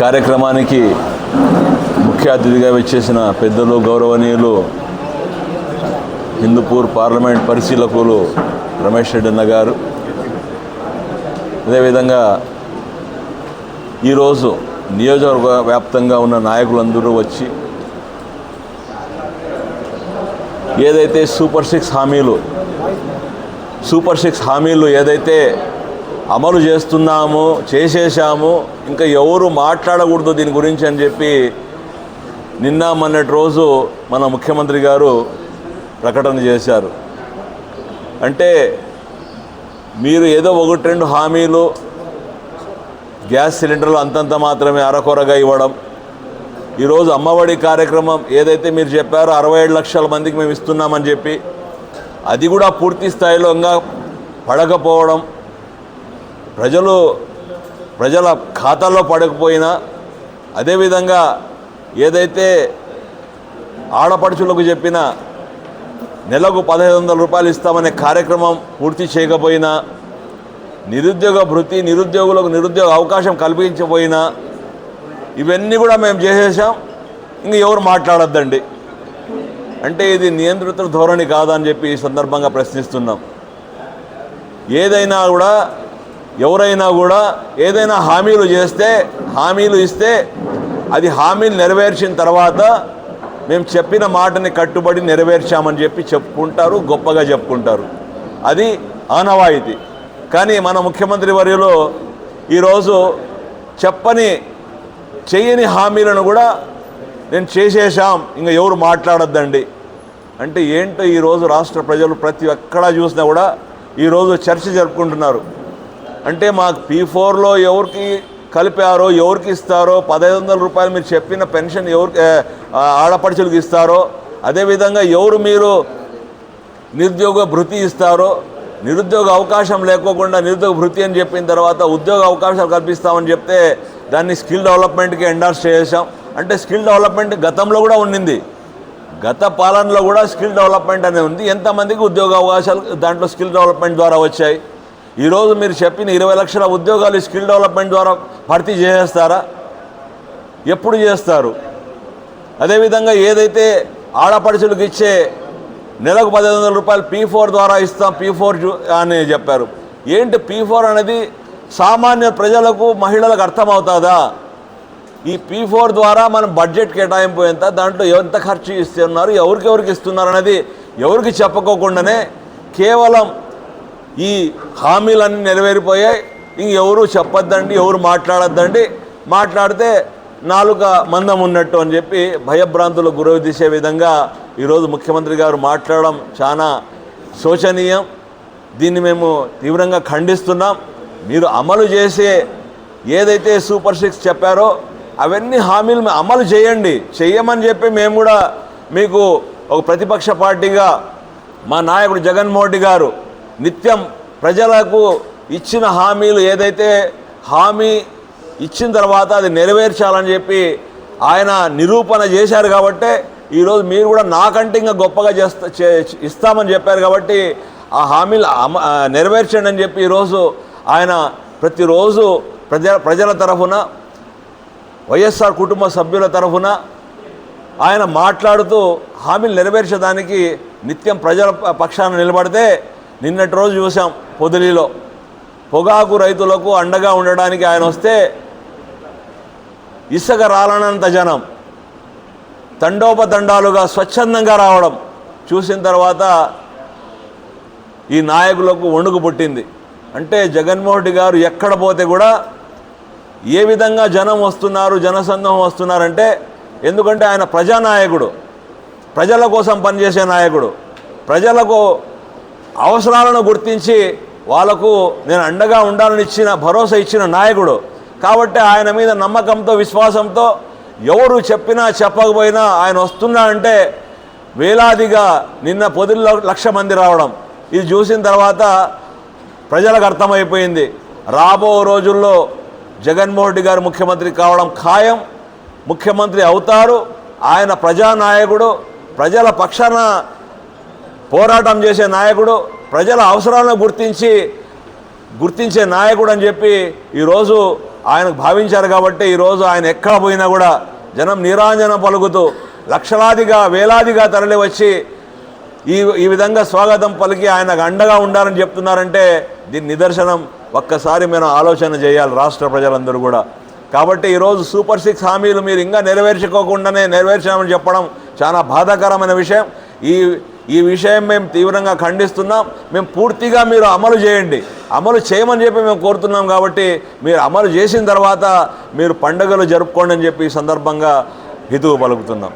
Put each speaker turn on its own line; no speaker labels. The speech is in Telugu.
కార్యక్రమానికి ముఖ్య అతిథిగా వచ్చేసిన పెద్దలు గౌరవనీయులు హిందూపూర్ పార్లమెంట్ పరిశీలకులు రమేష్ రెడ్డి అన్న గారు. అదేవిధంగా ఈరోజు నియోజకవర్గ వ్యాప్తంగా ఉన్న నాయకులందరూ వచ్చి ఏదైతే సూపర్ సిక్స్ హామీలు సూపర్ సిక్స్ హామీలు ఏదైతే అమలు చేస్తున్నాము చేసేసాము ఇంకా ఎవరు మాట్లాడకూడదు దీని గురించి అని చెప్పి నిన్న మొన్నటి రోజు మన ముఖ్యమంత్రి గారు ప్రకటన చేశారు. అంటే మీరు ఏదో ఒకటి రెండు హామీలు గ్యాస్ సిలిండర్లు అంతంత మాత్రమే అరకొరగా ఇవ్వడం. ఈరోజు అమ్మఒడి కార్యక్రమం ఏదైతే మీరు చెప్పారో అరవై ఏడు లక్షల మందికి మేము ఇస్తున్నామని చెప్పి అది కూడా పూర్తి స్థాయిలో ఇంకా పడకపోవడం ప్రజలు ప్రజల ఖాతాల్లో పడకపోయినా అదేవిధంగా ఏదైతే ఆడపడుచులకు చెప్పిన నెలకు పదహైదు వందల రూపాయలు ఇస్తామనే కార్యక్రమం పూర్తి చేయకపోయినా నిరుద్యోగ భృతి నిరుద్యోగులకు నిరుద్యోగ అవకాశం కల్పించకపోయినా ఇవన్నీ కూడా మేము చేసేసాం ఇంక ఎవరు మాట్లాడొద్దండి. అంటే ఇది నియంత్రిత ధోరణి కాదని చెప్పి ఈ సందర్భంగా ప్రశ్నిస్తున్నాం. ఏదైనా కూడా ఎవరైనా కూడా ఏదైనా హామీలు చేస్తే హామీలు ఇస్తే అది హామీలు నెరవేర్చిన తర్వాత మేము చెప్పిన మాటని కట్టుబడి నెరవేర్చామని చెప్పి చెప్పుకుంటారు గొప్పగా చెప్పుకుంటారు. అది ఆనవాయితీ. కానీ మన ముఖ్యమంత్రి వర్యలో ఈరోజు చెప్పని చేయని హామీలను కూడా నేను చేసేసాం ఇంకా ఎవరు మాట్లాడొద్దండి. అంటే ఏంటో ఈరోజు రాష్ట్ర ప్రజలు ప్రతి ఒక్కడా చూసినా కూడా ఈరోజు చర్చ జరుపుకుంటున్నారు. అంటే మాకు పీ ఫోర్లో ఎవరికి కలిపారో ఎవరికి ఇస్తారో పదహైదు వందల రూపాయలు మీరు చెప్పిన పెన్షన్ ఎవరికి ఆడపడుచులకు ఇస్తారో అదేవిధంగా ఎవరు మీరు నిరుద్యోగ భృతి ఇస్తారో నిరుద్యోగ అవకాశం లేకోకుండా నిరుద్యోగ భృతి అని చెప్పిన తర్వాత ఉద్యోగ అవకాశాలు కల్పిస్తామని చెప్తే దాన్ని స్కిల్ డెవలప్మెంట్కి ఎండార్స్ చేసాం అంటే స్కిల్ డెవలప్మెంట్ గతంలో కూడా ఉండింది. గత పాలనలో కూడా స్కిల్ డెవలప్మెంట్ అనేది ఉంది. ఎంతమందికి ఉద్యోగ అవకాశాలు దాంట్లో స్కిల్ డెవలప్మెంట్ ద్వారా వచ్చాయి? ఈరోజు మీరు చెప్పిన ఇరవై లక్షల ఉద్యోగాలు స్కిల్ డెవలప్మెంట్ ద్వారా భర్తీ చేసేస్తారా? ఎప్పుడు చేస్తారు? అదేవిధంగా ఏదైతే ఆడపడుచులకు ఇచ్చే నెలకు పదిహేను వందల రూపాయలు పీ ఫోర్ ద్వారా ఇస్తాం పీ ఫోర్ అని చెప్పారు. ఏంటి పీ ఫోర్ అనేది సామాన్య ప్రజలకు మహిళలకు అర్థమవుతుందా? ఈ పీ ఫోర్ ద్వారా మనం బడ్జెట్ కేటాయింపు ఎంత దాంట్లో ఎంత ఖర్చు ఇస్తున్నారు ఎవరికి ఎవరికి ఇస్తున్నారు అనేది ఎవరికి చెప్పుకోకుండానే కేవలం ఈ హామీలన్నీ నెరవేరిపోయాయి. ఇంక ఎవరు చెప్పొద్దండి ఎవరు మాట్లాడొద్దండి. మాట్లాడితే నాలుక మందం ఉన్నట్టు అని చెప్పి భయభ్రాంతులకు గురవిదీసే విధంగా ఈరోజు ముఖ్యమంత్రి గారు మాట్లాడడం చాలా శోచనీయం. దీన్ని మేము తీవ్రంగా ఖండిస్తున్నాం. మీరు అమలు చేసే ఏదైతే సూపర్ సిక్స్ చెప్పారో అవన్నీ హామీలు అమలు చేయండి. చెయ్యమని చెప్పి మేము కూడా మీకు ఒక ప్రతిపక్ష పార్టీగా మా నాయకుడు జగన్మోహన్ రెడ్డి గారు నిత్యం ప్రజలకు ఇచ్చిన హామీలు ఏదైతే హామీ ఇచ్చిన తర్వాత అది నెరవేర్చాలని చెప్పి ఆయన నిరూపణ చేశారు కాబట్టే ఈరోజు మీరు కూడా నాకంటే ఇంకా గొప్పగా చేస్తా చే- ఇస్తామని చెప్పారు కాబట్టి ఆ హామీలు అమ నెరవేర్చండి అని చెప్పి ఈరోజు ఆయన ప్రతిరోజు ప్రజల ప్రజల తరఫున వైఎస్ఆర్ కుటుంబ సభ్యుల తరఫున ఆయన మాట్లాడుతూ హామీలు నెరవేర్చడానికి నిత్యం ప్రజల పక్షాన నిలబడితే నిన్నటి రోజు చూసాం పొదిలిలో. పొగాకు రైతులకు అండగా ఉండడానికి ఆయన వస్తే ఇసుక రాలనంత జనం. తండోపతండాలుగా స్వచ్ఛందంగా రావడం చూసిన తర్వాత ఈ నాయకులకు వణుకు పుట్టింది. అంటే జగన్మోహన్ రెడ్డి గారు ఎక్కడ పోతే కూడా ఏ విధంగా జనం వస్తున్నారు జనసంఘం వస్తున్నారంటే ఎందుకంటే ఆయన ప్రజానాయకుడు. ప్రజల కోసం పనిచేసే నాయకుడు. ప్రజలకు అవసరాలను గుర్తించి వాళ్ళకు నేను అండగా ఉండాలని ఇచ్చిన భరోసా ఇచ్చిన నాయకుడు. కాబట్టి ఆయన మీద నమ్మకంతో విశ్వాసంతో ఎవరు చెప్పినా చెప్పకపోయినా ఆయన వస్తున్నా అంటే వేలాదిగా నిన్న పొదుల్లో లక్ష మంది రావడం. ఇది చూసిన తర్వాత ప్రజలకు అర్థమైపోయింది. రాబో రోజుల్లో జగన్మోహన్ రెడ్డి గారు ముఖ్యమంత్రి కావడం ఖాయం. ముఖ్యమంత్రి అవుతారు. ఆయన ప్రజానాయకుడు. ప్రజల పక్షాన పోరాటం చేసే నాయకుడు ప్రజల అవసరాలను గుర్తించి గుర్తించే నాయకుడు అని చెప్పి ఈరోజు ఆయనకు భావించారు కాబట్టి ఈరోజు ఆయన ఎక్కడ పోయినా కూడా జనం నీరాంజనం పలుకుతూ లక్షలాదిగా వేలాదిగా తరలి వచ్చి ఈ ఈ విధంగా స్వాగతం పలికి ఆయనకు అండగా ఉండాలని చెప్తున్నారంటే దీని నిదర్శనం ఒక్కసారి మనం ఆలోచన చేయాలి రాష్ట్ర ప్రజలందరూ కూడా. కాబట్టి ఈరోజు సూపర్ సిక్స్ హామీలు మీరు ఇంకా నెరవేర్చుకోకుండానే నెరవేర్చామని చెప్పడం చాలా బాధాకరమైన విషయం. ఈ ఈ విషయం మేము తీవ్రంగా ఖండిస్తున్నాం. మేము పూర్తిగా మీరు అమలు చేయండి. అమలు చేయమని చెప్పి మేము కోరుతున్నాం కాబట్టి మీరు అమలు చేసిన తర్వాత మీరు పండుగలు జరుపుకోండి అని చెప్పి ఈ సందర్భంగా హితువు పలుకుతున్నాం.